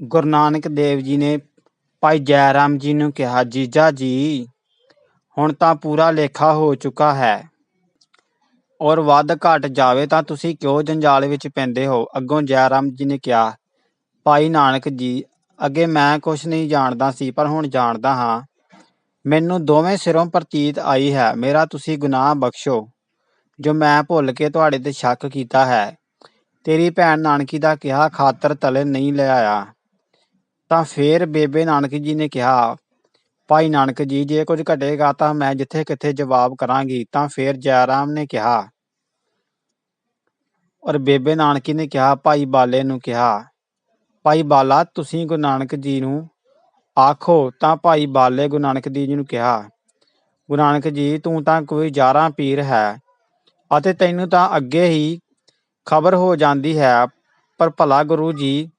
ਗੁਰੂ ਨਾਨਕ ਦੇਵ ਜੀ ਨੇ ਭਾਈ ਜੈ ਰਾਮ ਜੀ ਨੂੰ ਕਿਹਾ, ਜੀਜਾ ਜੀ, ਹੁਣ ਤਾਂ ਪੂਰਾ ਲੇਖਾ ਹੋ ਚੁੱਕਾ ਹੈ ਔਰ ਵੱਧ ਘਟ ਜਾਵੇ ਤਾਂ ਤੁਸੀਂ ਕਿਉਂ ਜੰਜਾਲ ਵਿੱਚ ਪੈਂਦੇ ਹੋ? ਅੱਗੋਂ ਜੈ ਰਾਮ ਜੀ ਨੇ ਕਿਹਾ, ਭਾਈ ਨਾਨਕ ਜੀ, ਅੱਗੇ ਮੈਂ ਕੁਝ ਨਹੀਂ ਜਾਣਦਾ ਸੀ, ਪਰ ਹੁਣ ਜਾਣਦਾ ਹਾਂ। ਮੈਨੂੰ ਦੋਵੇਂ ਸਿਰੋਂ ਪ੍ਰਤੀਤ ਆਈ ਹੈ, ਮੇਰਾ ਤੁਸੀਂ ਗੁਨਾਹ ਬਖਸ਼ੋ, ਜੋ ਮੈਂ ਭੁੱਲ ਕੇ ਤੁਹਾਡੇ ਤੇ ਸ਼ੱਕ ਕੀਤਾ ਹੈ। ਤੇਰੀ ਭੈਣ ਨਾਨਕੀ ਦਾ ਕਿਹਾ, ਖਾਤਰ ਤਲੇ ਨਹੀਂ ਲਿਆਇਆ ਤਾਂ ਫੇਰ ਬੇਬੇ ਨਾਨਕ ਜੀ ਨੇ ਕਿਹਾ, ਭਾਈ ਨਾਨਕ ਜੀ, ਜੇ ਕੁਝ ਘਟੇਗਾ ਤਾਂ ਮੈਂ ਜਿੱਥੇ ਕਿੱਥੇ ਜਵਾਬ ਕਰਾਂਗੀ। ਤਾਂ ਫੇਰ ਜੈਰਾਮ ਨੇ ਕਿਹਾ। ਔਰ ਬੇਬੇ ਨਾਨਕੀ ਨੇ ਕਿਹਾ, ਭਾਈ ਬਾਲੇ ਨੂੰ ਕਿਹਾ, ਭਾਈ ਬਾਲਾ, ਤੁਸੀਂ ਗੁਰੂ ਨਾਨਕ ਜੀ ਨੂੰ ਆਖੋ। ਤਾਂ ਭਾਈ ਬਾਲੇ ਗੁਰੂ ਨਾਨਕ ਦੇਵ ਜੀ ਨੂੰ ਕਿਹਾ, ਗੁਰੂ ਨਾਨਕ ਜੀ, ਤੂੰ ਤਾਂ ਕੋਈ ਜਾਰਾਂ ਪੀਰ ਹੈ ਅਤੇ ਤੈਨੂੰ ਤਾਂ ਅੱਗੇ ਹੀ ਖਬਰ ਹੋ ਜਾਂਦੀ ਹੈ, ਪਰ ਭਲਾ ਗੁਰੂ ਜੀ